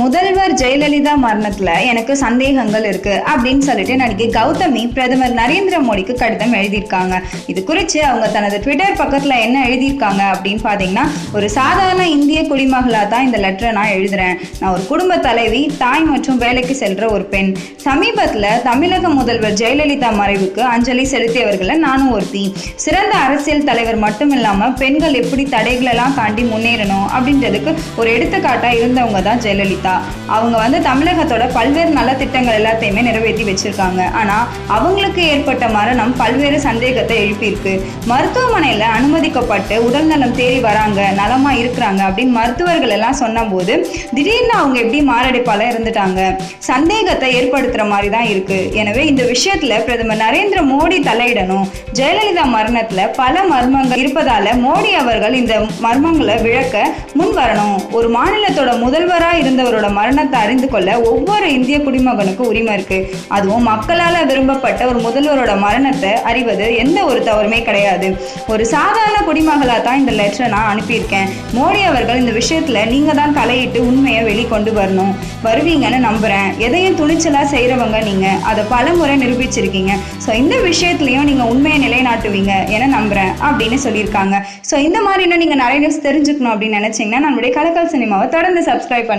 முதல்வர் ஜெயலலிதா மரணத்துல எனக்கு சந்தேகங்கள் இருக்கு அப்படின்னு சொல்லிட்டு நடிகை கௌதமி பிரதமர் நரேந்திர மோடிக்கு கடிதம் எழுதியிருக்காங்க. இது குறித்து அவங்க தனது ட்விட்டர் பக்கத்துல என்ன எழுதியிருக்காங்க அப்படின்னு பாத்தீங்கன்னா ஒரு சாதாரண இந்திய குடிமகளா தான் இந்த லெட்டரை நான் எழுதுறேன். நான் ஒரு குடும்ப தலைவி தாய் மற்றும் வேலைக்கு செல்ற ஒரு பெண். சமீபத்துல தமிழக முதல்வர் ஜெயலலிதா மறைவுக்கு அஞ்சலி செலுத்தியவர்களை நானும் ஒருத்தி. சிறந்த அரசியல் தலைவர் மட்டும் இல்லாம பெண்கள் எப்படி தடைகளெல்லாம் தாண்டி முன்னேறணும் அப்படின்றதுக்கு ஒரு எடுத்துக்காட்டா இருந்தவங்க தான் ஜெயலலிதா. அவங்க வந்து தமிழகத்தோட பல்வேறு நலத்திட்டங்கள் எல்லாத்தையுமே நிறைவேற்றி வச்சிருக்காங்க. ஆனா அவங்களுக்கு ஏற்பட்ட மரணம் பல்வேறு சந்தேகத்தை எழுப்பியிருக்கு. மருத்துவமனையில அனுமதிக்கப்பட்டு உடல்நலம் தேடி வராங்க நலமா இருக்கிறாங்க அப்படின்னு மருத்துவர்கள் எல்லாம் சொன்னபோது திடீர்னு அவங்க எப்படி மாரடைப்பால இருந்துட்டாங்க? சந்தேகத்தை ஏற்படுத்துற மாதிரி தான் இருக்கு. எனவே இந்த விஷயத்துல பிரதமர் நரேந்திர மோடி தலையிடணும். ஜெயலலிதா மரணத்துல பல மர்மங்கள் இருப்பதால மோடி அவர்கள் இந்த மர்மங்களை விளக்க முன் வரணும் ஒரு மாநிலத்தோட முதல்வரா இருந்தவரோட மரணத்தை அறிந்து கொள்ள ஒவ்வொரு இந்திய குடிமகனுக்கும் உரிமை இருக்கு. அதுவும் மக்களால் விரும்பப்பட்ட ஒரு முதல்வரோட மரணத்தை அறிவது எந்த ஒரு தவறுமே கிடையாது. ஒரு சாதாரண குடிமகளாக தான் இந்த லெட்டரை நான் அனுப்பியிருக்கேன். மோடி அவர்கள் இந்த விஷயத்தில் நீங்கள் தான் தலையிட்டு உண்மையை வெளிக்கொண்டு வரணும். வருவீங்கன்னு நம்புறேன். எதையும் துணிச்சலாக செய்கிறவங்க நீங்கள் அதை பல முறை நிரூபிச்சிருக்கீங்க. ஸோ இந்த விஷயத்துலையும் நீங்கள் உண்மையை நிலைநாட்டுவீங்க என நம்புறேன் அப்படின்னு சொல்லியிருக்காங்க. ஸோ இந்த மாதிரி இன்னும் நீங்கள் நிறைய நியூஸ் தெரிஞ்சுக்கணும் அப்படின்னு நினைச்சீங்கன்னா நம்மளுடைய கலக்கல் சினிமாவை தொடர்ந்து சப்ஸ்கிரைப் பண்ணுங்க.